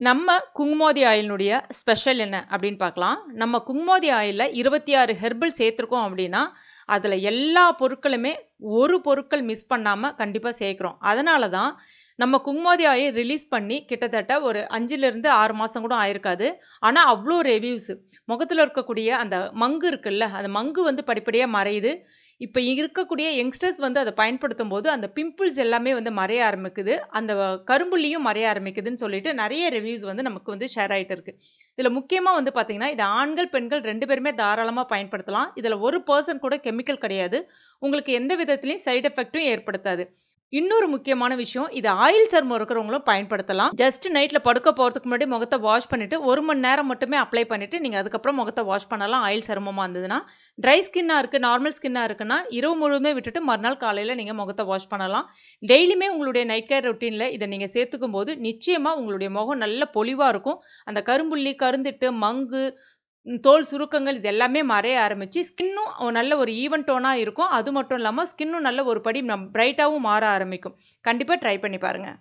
நம்ம குங்குமோதி ஆயிலினுடைய ஸ்பெஷல் என்ன அப்படின்னு பார்க்கலாம். நம்ம குங்குமோதி ஆயிலில் இருபத்தி ஆறு ஹெர்பல் சேர்த்துருக்கோம் அப்படின்னா அதில் எல்லா பொருட்களுமே ஒரு பொருட்கள் மிஸ் பண்ணாமல் கண்டிப்பாக சேர்க்குறோம். அதனால தான் நம்ம குங்குமோதி ஆயில் ரிலீஸ் பண்ணி கிட்டத்தட்ட ஒரு அஞ்சுலேருந்து ஆறு மாதம் கூட ஆயிருக்காது. ஆனால் அவ்வளோ ரிவ்யூஸ் முகத்தில் இருக்கக்கூடிய அந்த மங்கு இருக்குல்ல அந்த மங்கு வந்து படிப்படியாக மறையுது. இப்போ இருக்கக்கூடிய யங்ஸ்டர்ஸ் வந்து அதை பயன்படுத்தும் போது அந்த பிம்பிள்ஸ் எல்லாமே வந்து மறைய ஆரம்பிக்குது. அந்த கரும்புள்ளியும் மறைய ஆரம்பிக்குதுன்னு சொல்லிட்டு நிறைய ரிவ்யூஸ் வந்து நமக்கு வந்து ஷேர் ஆகிட்டு இருக்கு. இதில் முக்கியமாக வந்து பார்த்தீங்கன்னா இது ஆண்கள் பெண்கள் ரெண்டு பேருமே தாராளமாக பயன்படுத்தலாம். இதில் ஒரு பர்சன் கூட கெமிக்கல் கிடையாது. உங்களுக்கு எந்த விதத்துலையும் சைடு எஃபெக்ட்டும் ஏற்படுத்தாது. இன்னொரு முக்கியமான விஷயம் இது ஆயில் சர்மம் இருக்கிறவங்களும் பயன்படுத்தலாம். ஜஸ்ட் நைட்டில் படுக்க போகிறதுக்கு முன்னாடி முகத்தை வாஷ் பண்ணிவிட்டு ஒரு மணி நேரம் மட்டுமே அப்ளை பண்ணிவிட்டு நீங்கள் அதுக்கப்புறம் முகத்தை வாஷ் பண்ணலாம் ஆயில் சருமமாக இருந்ததுன்னா. ட்ரை ஸ்கின்னாக இருக்குது நார்மல் ஸ்கின்னாக இருக்குன்னா இரவு முழுவதுமே விட்டுட்டு மறுநாள் காலையில் நீங்கள் முகத்தை வாஷ் பண்ணலாம். டெய்லியுமே உங்களுடைய நைட் கேர் ரொட்டீனில் இதை நீங்கள் சேர்த்துக்கும் போது நிச்சயமாக உங்களுடைய முகம் நல்ல பொலிவாக இருக்கும். அந்த கரும்புள்ளி கருந்திட்டு மங்கு தோல் சுருக்கங்கள் இது எல்லாமே மறைய ஆரம்பிச்சு ஸ்கின்னும் நல்ல ஒரு ஈவன் டோனாக இருக்கும். அது மட்டும் இல்லாமல் ஸ்கின்னும் நல்ல ஒரு படி பிரைட்டாகவும் மாற ஆரம்பிக்கும். கண்டிப்பாக ட்ரை பண்ணி பாருங்கள்